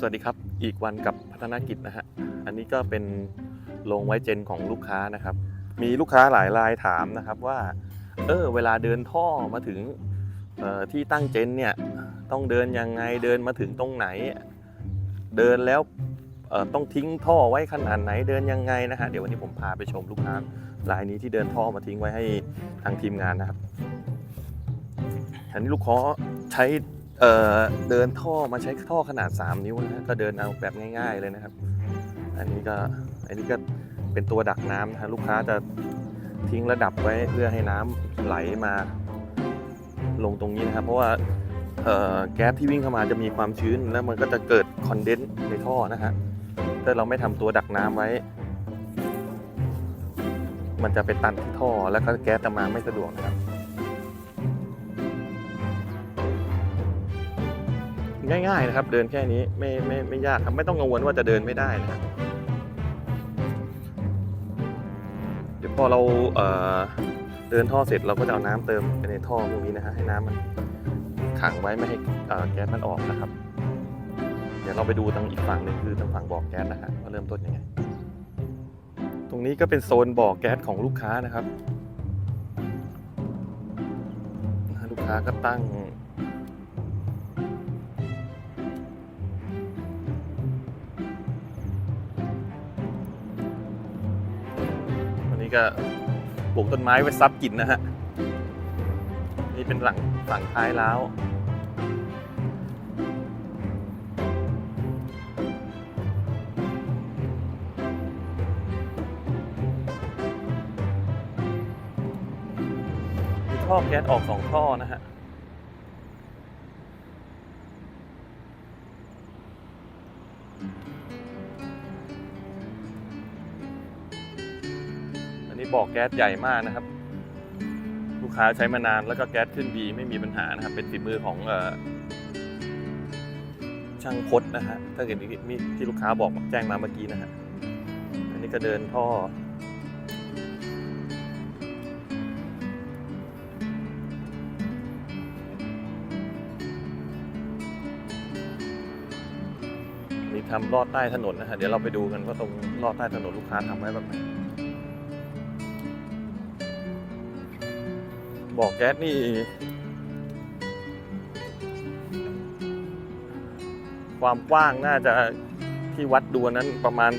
สวัสดีครับ อีกวันกับพัฒนกิจนะฮะ อันนี้ก็เป็นโรงไว้เจนของลูกค้านะครับ มีลูกค้าหลายรายถามนะครับว่า เออเวลาเดินท่อมาถึงออที่ตั้งเจนเนี่ย ต้องเดินยังไง เดินมาถึงตรงไหน เดินแล้วออต้องทิ้งท่อไว้ขนาดไหน เดินยังไงนะฮะ เดี๋ยววันนี้ผมพาไปชมลูกค้ารายนี้ที่เดินท่อมาทิ้งไว้ให้ทางทีมงานนะครับ อันนี้ลูกค้าใช้ เอ่อเดินท่อมาใช้ท่อขนาด 3 นิ้วนะฮะก็เดินเอาแบบง่าย ๆเลยนะครับ อันนี้ก็อันนี้ก็เป็นตัวดักน้ำนะฮะลูกค้าจะทิ้งระดับไว้เพื่อให้น้ำไหลมาลงตรงนี้นะครับ เพราะว่าแก๊สที่วิ่งเข้ามาจะมีความชื้น แล้วมันก็จะเกิดคอนเดนซ์ในท่อนะฮะถ้าเราไม่ทำตัวดักน้ำไว้ มันจะไปตันที่ท่อแล้วก็แก๊สจะมาไม่สะดวกนะครับ ง่ายๆนะครับ เดินแค่นี้ไม่ไม่ไม่ยากครับไม่ต้องกังวลว่าจะเดินไม่ได้นะครับเดี๋ยวพอเราเเดินท่อเสร็จเราก็จะเอาน้ำเติมไปในท่อพวกนี้นะฮะให้น้ำมันขังไว้ไม่ให้แก๊สมันออกนะครับ เดี๋ยวเราไปดูทางอีกฝั่งหนึ่งคือทางฝั่งบ่อแก๊สนะฮะว่าเริ่มต้นยังไง ตรงนี้ก็เป็นโซนบ่อแก๊สของลูกค้านะครับ ลูกค้าก็ตั้ง นนี้ก็ปลูกต้นไม้ไว้ซับกลิ่นนะฮะ นี่เป็นหลังฝั่งท้ายแล้ว มีท่อแก๊สออกสองท่อนะฮะอัน นี้บ่อแก๊สใหญ่มากนะครับ ลูกค้าใช้มานานแล้วก็แก๊สขึ้นดีไม่มีปัญหานะครับ เป็นฝีมือของช่างพดนะฮะถ้าเกิดมีที่ลูกค้าบอกแจ้งมาเมื่อกี้นะฮะอันนี้ก็เดินท่อมีทำลอดใต้ถนนนะฮะเดี๋ยวเราไปดูกันว่าตรงลอดใต้ถนนลูกค้าทำไว้แบบไหน บ่อแก๊สนี่ ความกว้างน่าจะที่วัดดูนั้นประมาณ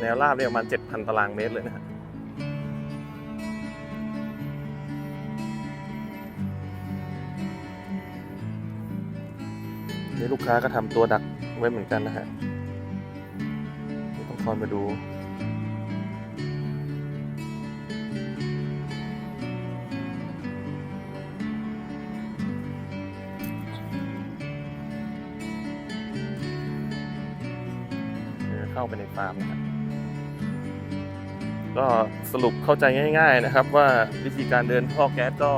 แนวราบเนี่ยประมาณ 7,000 ตารางเมตรเลยนะฮะนี่ลูกค้าก็ทำตัวดักไว้เหมือนกันนะฮะเดี๋ยวต้องคอยมาดู เข้าไปในฟาร์มนะครับก็สรุปเข้าใจง่าย ๆนะครับ ว่าวิธีการเดินท่อแก๊สก็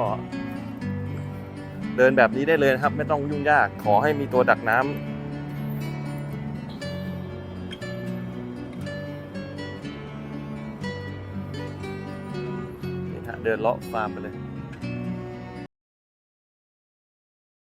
เดินแบบนี้ได้เลยนะครับ ไม่ต้องยุ่งยากขอให้มีตัวดักน้ำเดินเลาะฟาร์มไปเลย